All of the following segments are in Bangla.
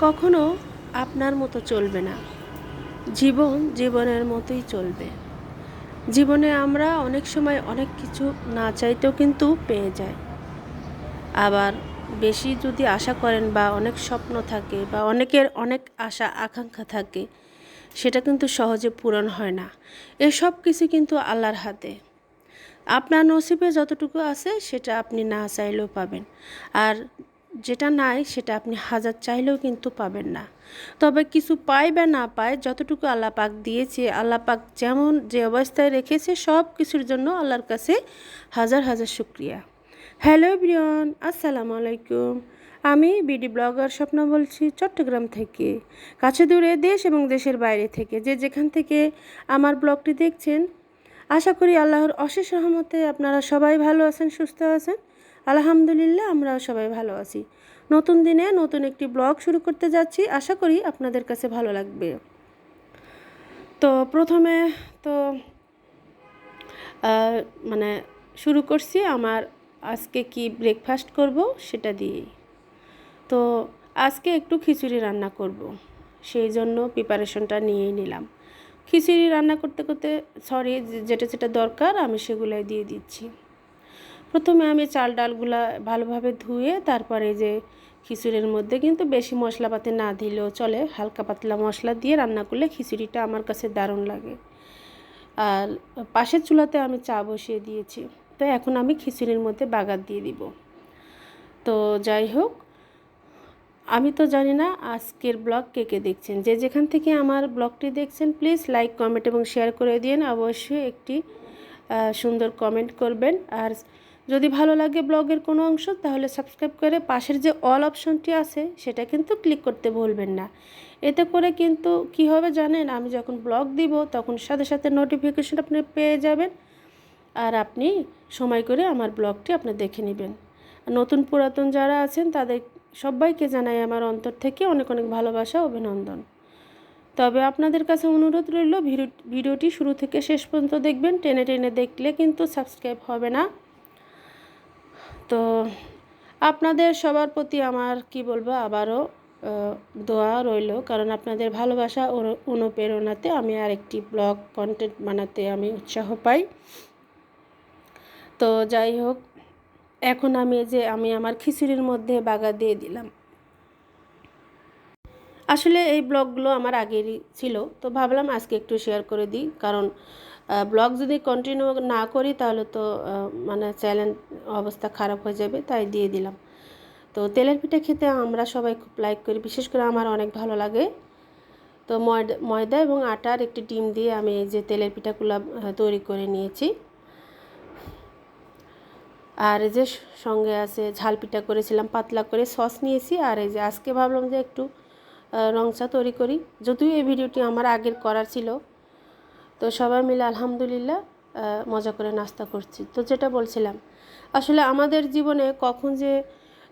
কখনো আপনার মতো চলবে না। জীবন জীবনের মতোই চলবে। জীবনে আমরা অনেক সময় অনেক কিছু না চাইতেও কিন্তু পেয়ে যাই। আবার বেশি যদি আশা করেন বা অনেক স্বপ্ন থাকে বা অনেকের অনেক আশা, আকাঙ্ক্ষা থাকে, সেটা কিন্তু সহজে পূরণ হয় না। এসব কিছু কিন্তু আল্লাহর হাতে। আপনার নসিবে যতটুকু আছে সেটা আপনি না চাইলেও পাবেন। আর যেটা নাই সেটা আপনি হাজার চাইলেও কিন্তু পাবেন না। তবে কিছু পায় বা না পায়, যতটুকু আল্লাপাক দিয়েছে, আল্লাহ পাক যেমন যে অবস্থায় রেখেছে, সব কিছুর জন্য আল্লাহর কাছে হাজার হাজার শুক্রিয়া। হ্যালো ব্রিয়ন আসসালামু আলাইকুম। আমি বিডি ব্লগার স্বপ্ন বলছি, চট্টগ্রাম থেকে। কাছে দূরে দেশ এবং দেশের বাইরে থেকে। যে যেখান থেকে আমার ব্লগটি দেখছেন, আশা করি আল্লাহর অশেষ রহমতে আপনারা সবাই ভালো আছেন, সুস্থ আছেন। আলহামদুলিল্লাহ আমরাও সবাই ভালো আছি। নতুন দিনে নতুন একটি ব্লগ শুরু করতে যাচ্ছি। আশা করি আপনাদের কাছে ভালো লাগবে। তো প্রথমে তো মানে শুরু করছি আমার আজকে কি ব্রেকফাস্ট করব সেটা দিয়েই। তো আজকে একটু খিচুড়ি রান্না করব। সেই জন্য প্রিপারেশনটা নিয়েই নিলাম। খিচুড়ি রান্না করতে করতে সরি যেটা যেটা দরকার আমি সেগুলাই দিয়ে দিচ্ছি। প্রথমে আমি চাল ডালগুলা ভালোভাবে ধুয়ে তারপরে যে খিচুড়ির মধ্যে কিন্তু বেশি মশলাপাতি না দিলেও চলে, হালকা পাতলা মশলা দিয়ে রান্না করলে খিচুড়িটা আমার কাছে দারুণ লাগে। আর পাশের চুলাতে আমি চা বসিয়ে দিয়েছি, তো এখন আমি খিচুড়ির মধ্যে বাগার দিয়ে দিব। তো যাই হোক, আমি তো জানি না আজকের ব্লগ কে কে দেখছেন। যে যেখান থেকে আমার ব্লগটি দেখছেন, প্লিজ লাইক, কমেন্ট এবং শেয়ার করে দিন অবশ্যই একটি সুন্দর কমেন্ট করবেন। আর যদি ভালো লাগে ব্লগের কোনো অংশ, তাহলে সাবস্ক্রাইব করে পাশের যে অল অপশনটি আছে, সেটা কিন্তু ক্লিক করতে ভুলবেন না। এতে করে কিন্তু কি হবে জানেন, আমি যখন ব্লগ দিব, তখন সাথে সাথে নোটিফিকেশন আপনি পেয়ে যাবেন আর আপনি সময় করে আমার ব্লগটি আপনি দেখে নেবেন। নতুন পুরাতন যারা আছেন, তাদের সবাইকে জানাই আমার অন্তর থেকে অনেক অনেক ভালোবাসা, অভিনন্দন। তবে আপনাদের কাছে অনুরোধ রইল, ভিডিও, ভিডিওটি শুরু থেকে শেষ পর্যন্ত দেখবেন। টেনে টেনে দেখলে কিন্তু সাবস্ক্রাইব হবে না। তো আপনাদের সবার প্রতি আমার, কি বলব, আবারও দোয়া রইল। কারণ আপনাদের ভালোবাসা ও অনুপ্রেরণাতে আমি আরেকটি ব্লগ কন্টেন্ট বানাতে আমি উৎসাহ পাই। তো যাই হোক, এখন আমি যে আমি আমার খিচুড়ির মধ্যে বাগা দিয়ে দিলাম। আসলে এই ব্লগগুলো আমার আগেরই ছিল, তো ভাবলাম আজকে একটু শেয়ার করে দিই। কারণ ব্লগ যদি কন্টিনিউ না করি তাহলে তো মানে চ্যানেল অবস্থা খারাপ হয়ে যাবে তাই দিয়ে দিলাম। তো তেলের পিঠা খেতে আমরা সবাই খুব লাইক করি বিশেষ করে আমার অনেক ভালো লাগে। তো ময়দা এবং আটার একটি ডিম দিয়ে আমি এই যে তেলের পিঠাগুলো তৈরি করে নিয়েছি। আর এই যে সঙ্গে আছে ঝাল পিঠা করেছিলাম পাতলা করে সস নিয়েছি। আর এই যে আজকে ভাবলাম যে একটু আহ, রং চা তৈরি করি। যদিও এই ভিডিওটি আমার আগের করার ছিল তো সবাই মিলে আলহামদুলিল্লাহ মজা করে নাস্তা করছি। তো যেটা বলছিলাম, আসলে আমাদের জীবনে কখন যে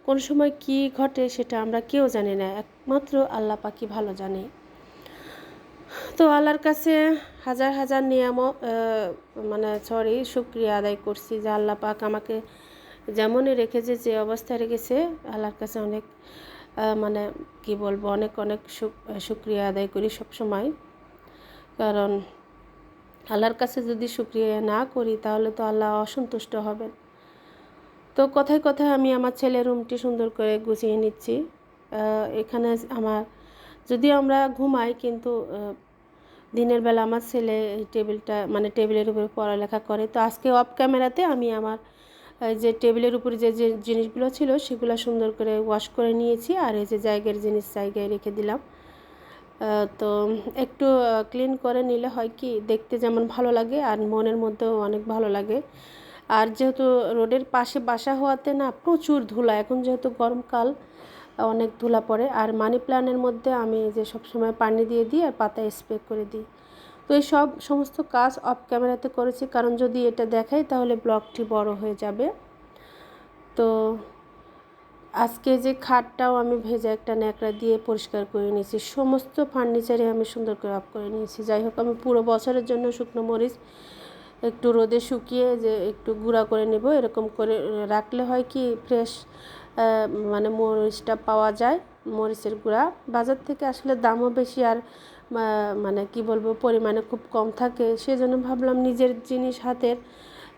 কোন সময় কি ঘটে সেটা আমরা কেউ জানি না, একমাত্র আল্লাহ পাকি ভালো জানে। তো আল্লাহর কাছে হাজার হাজার নিয়াম মানে সরি শুক্রিয়া আদায় করছি যে আল্লাহ পাক আমাকে যেমনই রেখেছে, যে অবস্থায় রেখেছে, আল্লাহর কাছে অনেক মানে কি বলব, অনেক অনেক শুক- শুক্রিয়া আদায় করি সব সময় কারণ আল্লাহর কাছে যদি শুক্রিয়া না করি, তাহলে তো আল্লাহ অসন্তুষ্ট হবেন। তো কথায় কথায় আমি আমার ছেলের রুমটি সুন্দর করে গুছিয়ে নিচ্ছি। এখানে আমার, যদিও আমরা ঘুমাই, কিন্তু দিনের বেলা আমার ছেলে এই টেবিলটা মানে টেবিলের উপরে পড়ালেখা করে। তো আজকে অফ ক্যামেরাতে আমি আমার যে টেবিলের উপরে যে যে জিনিসগুলো ছিল, সেগুলো সুন্দর করে ওয়াশ করে নিয়েছি। আর এই যে জায়গার জিনিস জায়গায় রেখে দিলাম। তো একটু ক্লিন করে নিলে হয় কি, দেখতে যেমন ভালো লাগে আর মনের মধ্যেও অনেক ভালো লাগে। আর যেহেতু রোডের পাশে বাসা হওয়াতে না প্রচুর ধুলা, এখন যেহেতু গরমকাল, অনেক ধুলা পড়ে। আর মানি প্ল্যান্টের মধ্যে আমি যে সবসময় পানি দিয়ে দিই আর পাতায় স্প্রে করে দিই। তো এই সব সমস্ত কাজ অফ ক্যামেরাতে করেছি। কারণ যদি এটা দেখাই তাহলে ব্লগটি বড় হয়ে যাবে। তো আজকে যে খাটটাও আমি ভেজা একটা ন্যাকড়া দিয়ে পরিষ্কার করে নিয়েছি, সমস্ত ফার্নিচারে আমি সুন্দর করে অফ করে নিয়েছি। যাই হোক, আমি পুরো বছরের জন্য শুকনো মরিচ একটু রোদে শুকিয়ে যে একটু গুঁড়া করে নেব। এরকম করে রাখলে হয় কি ফ্রেশ মানে মরিচটা পাওয়া যায়, মরিচের গুঁড়া। বাজার থেকে আসলে দামও বেশি আর মানে কি বলব, পরিমাণে খুব কম থাকে। সেজন্য ভাবলাম নিজের জিনিস হাতের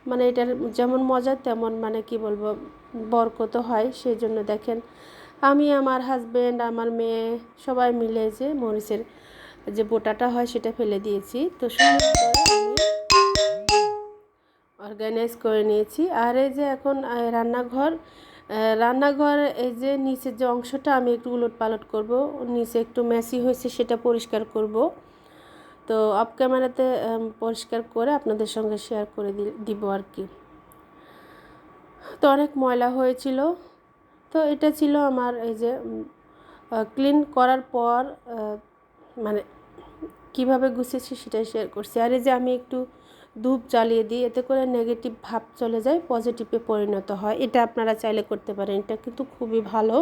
মানে এটার যেমন মজা, তেমন মানে কি বলব, বরকত হয় সেই জন্য দেখেন। আমি, আমার হাজব্যান্ড আমার মেয়ে সবাই মিলে যে মরিচের যে বোটাটা হয় সেটা ফেলে দিয়েছি। তো সুন্দর করে আমি অর্গানাইজ করে নিয়েছি। আর এই যে এখন রান্নাঘর রান্নাঘর এই যে নিচের যে অংশটা আমি একটু উলট পালট করব, নিচে একটু মেসি হয়েছে সেটা পরিষ্কার করব। তো অফ ক্যামেরাতে পরিষ্কার করে আপনাদের সঙ্গে শেয়ার করে দিব আর কি। তো অনেক ময়লা হয়েছিল। তো এটা ছিল আমার এই যে ক্লিন করার পর মানে কীভাবে গুছিয়েছি সেটাই শেয়ার করছি। আর এই যে আমি একটু ধূপ জ্বালিয়ে দিই, এতে করে নেগেটিভ ভাব চলে যায় পজিটিভে পরিণত হয়। এটা আপনারা চাইলে করতে পারেন। এটা কিন্তু খুবই ভালো।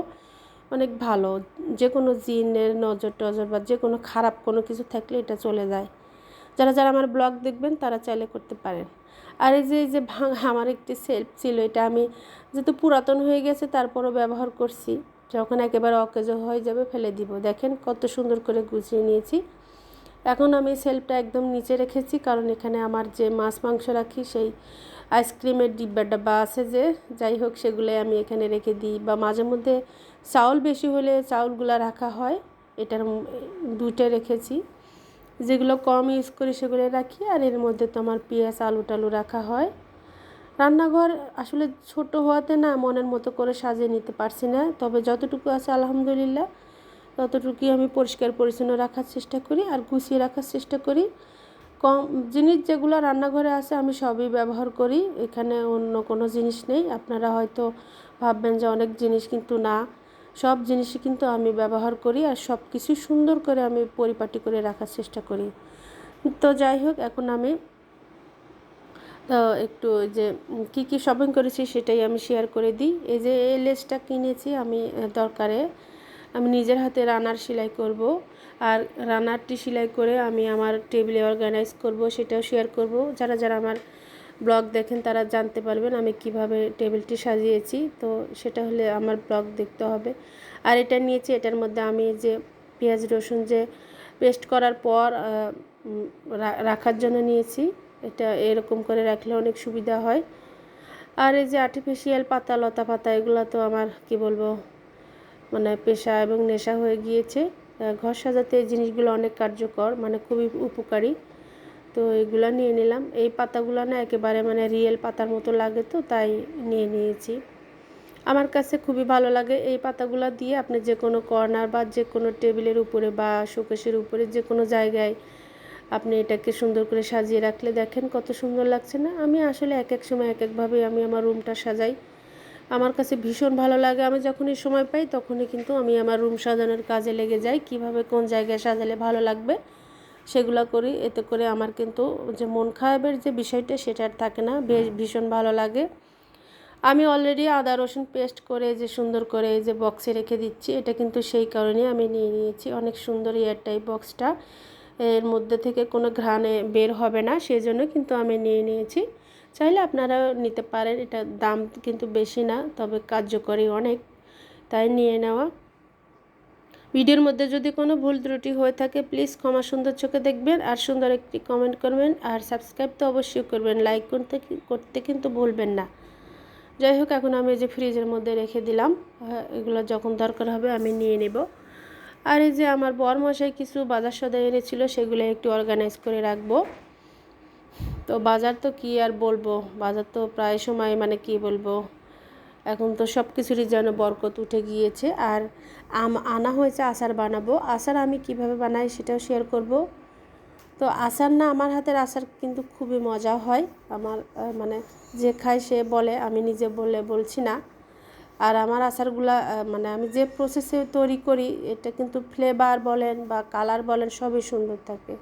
অনেক ভালো। যে কোনো জিনের নজর টজর বা যে কোনো খারাপ কোনো কিছু থাকলে এটা চলে যায়। যারা যারা আমার ব্লগ দেখবেন তারা চাইলে করতে পারেন। আর এই যে এই যে আমার একটি সেলফ ছিল, এটা আমি যেহেতু পুরাতন হয়ে গেছে তারপরও ব্যবহার করছি। যখন একেবারে অকেজো হয়ে যাবে ফেলে দিব। দেখেন কত সুন্দর করে গুছিয়ে নিয়েছি। এখন আমি সেলফটা একদম নিচে রেখেছি, কারণ এখানে আমার যে মাছ, মাংস রাখি, সেই আইসক্রিমের ডিব্বা ডাব্বা আছে যে, যাই হোক সেগুলো আমি এখানে রেখে দিই। বা মাঝে মধ্যে চাউল বেশি হলে চাউলগুলো রাখা হয়, এটার দুইটা রেখেছি। যেগুলো কম ইউজ করি সেগুলো রাখি, আর এর মধ্যে তো আমার পেঁয়াজ, আলু টালু রাখা হয়। রান্নাঘর আসলে ছোট হওয়াতে না মনের মতো করে সাজিয়ে নিতে পারছি না, তবে যতটুকু আছে আলহামদুলিল্লাহ, ততটুকুই আমি পরিষ্কার পরিচ্ছন্ন রাখার চেষ্টা করি আর গুছিয়ে রাখার চেষ্টা করি। কম জিনিস যেগুলো রান্নাঘরে আছে আমি সবই ব্যবহার করি। এখানে অন্য কোনো জিনিস নেই। আপনারা হয়তো ভাববেন যে অনেক জিনিস কিন্তু না। সব জিনিসই কিন্তু আমি ব্যবহার করি আর সব কিছু সুন্দর করে আমি পরিপাটি করে রাখার চেষ্টা করি। তো যাই হোক, এখন আমি একটু যে কি কি শপিং করেছি সেটাই আমি শেয়ার করে দিই। এই যে এই লেসটা কিনেছি আমি দরকারে। আমি নিজের হাতে রানার সেলাই করব। আর রানারটি সেলাই করে আমি আমার টেবিলে অর্গানাইজ করব, সেটাও শেয়ার করব। যারা যারা আমার ব্লগ দেখেন তারা জানতে পারবেন আমি কীভাবে টেবিলটি সাজিয়েছি। তো সেটা হলে আমার ব্লগ দেখতে হবে। আর এটা নিয়েছি, এটার মধ্যে আমি যে পেঁয়াজ, রসুন যে পেস্ট করার পর রাখার জন্য নিয়েছি। এটা এরকম করে রাখলে অনেক সুবিধা হয়। আর এই যে আর্টিফিশিয়াল পাতা, লতা পাতা, এগুলো তো আমার, কি বলব মানে পেশা এবং নেশা হয়ে গিয়েছে। ঘর সাজাতে এই জিনিসগুলো অনেক কার্যকর মানে খুবই উপকারী। তো এগুলো নিয়ে নিলাম। এই পাতাগুলো না একেবারে মানে রিয়েল পাতার মতো লাগে তো, তাই নিয়ে নিয়েছি। আমার কাছে খুবই ভালো লাগে এই পাতাগুলো দিয়ে আপনি যে কোনো কর্নার বা যে কোনো টেবিলের উপরে বা শোকেসের উপরে যে কোনো জায়গায় আপনি এটাকে সুন্দর করে সাজিয়ে রাখলে দেখেন কত সুন্দর লাগছে না। আমি আসলে এক এক সময় এক একভাবে আমি আমার রুমটা সাজাই। আমার কাছে ভীষণ ভালো লাগে। আমি যখনই সময় পাই, তখনই কিন্তু আমি আমার রুম সাজানোর কাজে লেগে যাই। কীভাবে কোন জায়গায় সাজালে ভালো লাগবে, সেগুলো করি। এতে করে আমার কিন্তু যে মন খারাপের যে বিষয়টা, সেটা আর থাকে না। বেশ ভীষণ ভালো লাগে। আমি অলরেডি আদা, রসুন পেস্ট করে, যে সুন্দর করে যে বক্সে রেখে দিচ্ছি, এটা কিন্তু সেই কারণে আমি নিয়ে নিয়েছি। অনেক সুন্দর এয়ারটাই বক্সটা এর মধ্যে থেকে কোনো ঘ্রাণে বের হবে না সেই জন্য কিন্তু আমি নিয়ে নিয়েছি। চাইলে আপনারা নিতে পারেন। এটা দাম কিন্তু বেশি না, তবে কার্যকরী অনেক। তাই নিয়ে নেওয়া। ভিডিওর মধ্যে যদি কোনো ভুল ত্রুটি হয়ে থাকে প্লিজ ক্ষমা সুন্দর চোখে দেখবেন আর সুন্দর একটি কমেন্ট করবেন। আর সাবস্ক্রাইব তো অবশ্যই করবেন। লাইক করতে করতে কিন্তু ভুলবেন না। যাই হোক, এখন আমি যে ফ্রিজের মধ্যে রেখে দিলাম। এগুলো যখন দরকার হবে আমি নিয়ে নেব। আর এই যে আমার বরমশাই কিছু বাজার সদাই এনেছিল, সেগুলো একটু অর্গানাইজ করে রাখব। তো বাজার তো কি আর বলব? বাজার তো প্রায় সময় মানে কি বলব? এখন তো সব কিছুরই যেন বরকত উঠে গিয়েছে। আর আম আনা হয়েছে, আচার বানাবো। আচার আমি কীভাবে বানাই সেটাও শেয়ার করব। তো আচার না, আমার হাতের আচার কিন্তু খুবই মজা হয়। আমার মানে যে খায় সে বলে, আমি নিজে বলে বলছি না। আর আমার আচারগুলা মানে আমি যে প্রসেসে তৈরি করি, এটা কিন্তু ফ্লেভার বলেন বা কালার বলেন, সবই সুন্দর থাকে।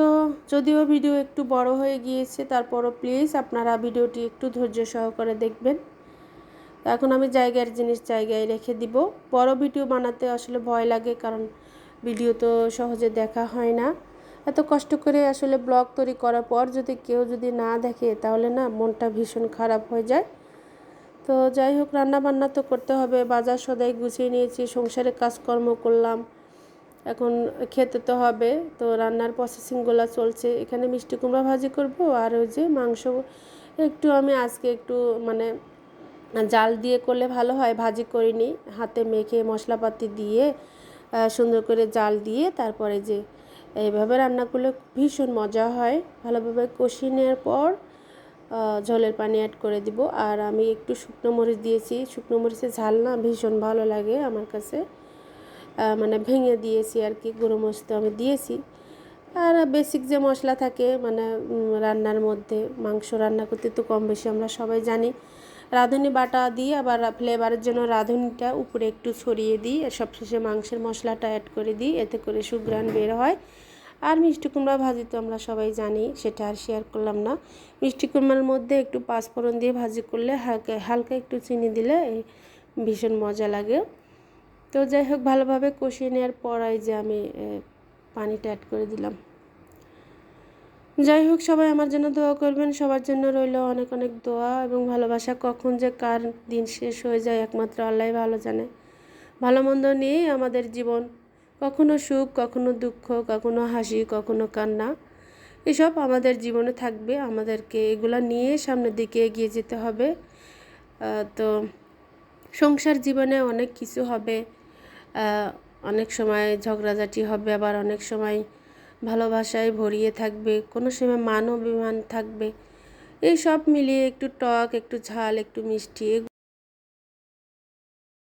তো যদিও ভিডিও একটু বড় হয়ে গিয়েছে, তারপরও প্লিজ আপনারা ভিডিওটি একটু ধৈর্য সহকারে দেখবেন। এখন আমি জায়গার জিনিস জায়গায় রেখে দিব। বড় ভিডিও বানাতে আসলে ভয় লাগে, কারণ ভিডিও তো সহজে দেখা হয় না। এত কষ্ট করে আসলে ব্লগ তৈরি করার পর যদি কেউ যদি না দেখে, তাহলে না মনটা ভীষণ খারাপ হয়ে যায়। তো তো যাই হোক রান্না বান্না তো করতে হবে, বাজার সদাই গুছিয়ে নিয়েছি, সংসারে কাজকর্ম করলাম। এখন খেতে তো হবে, তো রান্নার প্রসেসিংগুলো চলছে। এখানে মিষ্টি কুমড়া ভাজি করব আর ওই যে মাংস। একটু আমি আজকে একটু মানে জাল দিয়ে করলে ভালো হয়, ভাজি করিনি। হাতে মেখে মশলাপাতি দিয়ে সুন্দর করে জাল দিয়ে তারপরে যে এইভাবে রান্না করলে ভীষণ মজা হয়। ভালোভাবে কষিয়ে নেওয়ার পর ঝোলের পানি অ্যাড করে দিব। আর আমি একটু শুকনো মরিচ দিয়েছি। শুকনো মরিচের ঝাল না ভীষণ ভালো লাগে আমার কাছে। মানে ভেঙে দিয়েছি আর কি, গুঁড়ো মরিচ তো আমি দিয়েছি। আর বেসিক যে মশলা থাকে মানে রান্নার মধ্যে, মাংস রান্না করতে তো কম বেশি আমরা সবাই জানি। রাঁধুনি বাটা দিয়ে আবার ফ্লেভারের জন্য রাঁধুনিটা উপরে একটু ছড়িয়ে দিই, আর সবশেষে মাংসের মশলাটা অ্যাড করে দিই, এতে করে সুঘ্রাণ বের হয়। আর মিষ্টি কুমড়া ভাজি তো আমরা সবাই জানি, সেটা আর শেয়ার করলাম না। মিষ্টি কুমড়ার মধ্যে একটু পাঁচফোড়ন দিয়ে ভাজি করলে হালকা হালকা একটু চিনি দিলে ভীষণ মজা লাগে। তো যাই হোক, ভালোভাবে কষিয়ে নেওয়ার পর এই যে আমি পানিটা অ্যাড করে দিলাম। যাই হোক, সবাই আমার জন্য দোয়া করবেন। সবার জন্য রইল অনেক অনেক দোয়া এবং ভালোবাসা। কখন যে কার দিন শেষ হয়ে যায় একমাত্র আল্লাহ ভালো জানে। ভালো মন্দ নিয়েই আমাদের জীবন। কখনো সুখ, কখনো দুঃখ, কখনো হাসি, কখনো কান্না। এসব আমাদের জীবনে থাকবে। আমাদেরকে এগুলা নিয়ে সামনের দিকে এগিয়ে যেতে হবে। তো সংসার জীবনে অনেক কিছু হবে। অনেক সময় ঝগড়াঝাটি হবে, আবার অনেক সময় ভালোবাসায় ভরিয়ে থাকবে, কোনো সময় মান অভিমান থাকবে। এই সব মিলিয়ে একটু টক, একটু ঝাল, একটু মিষ্টি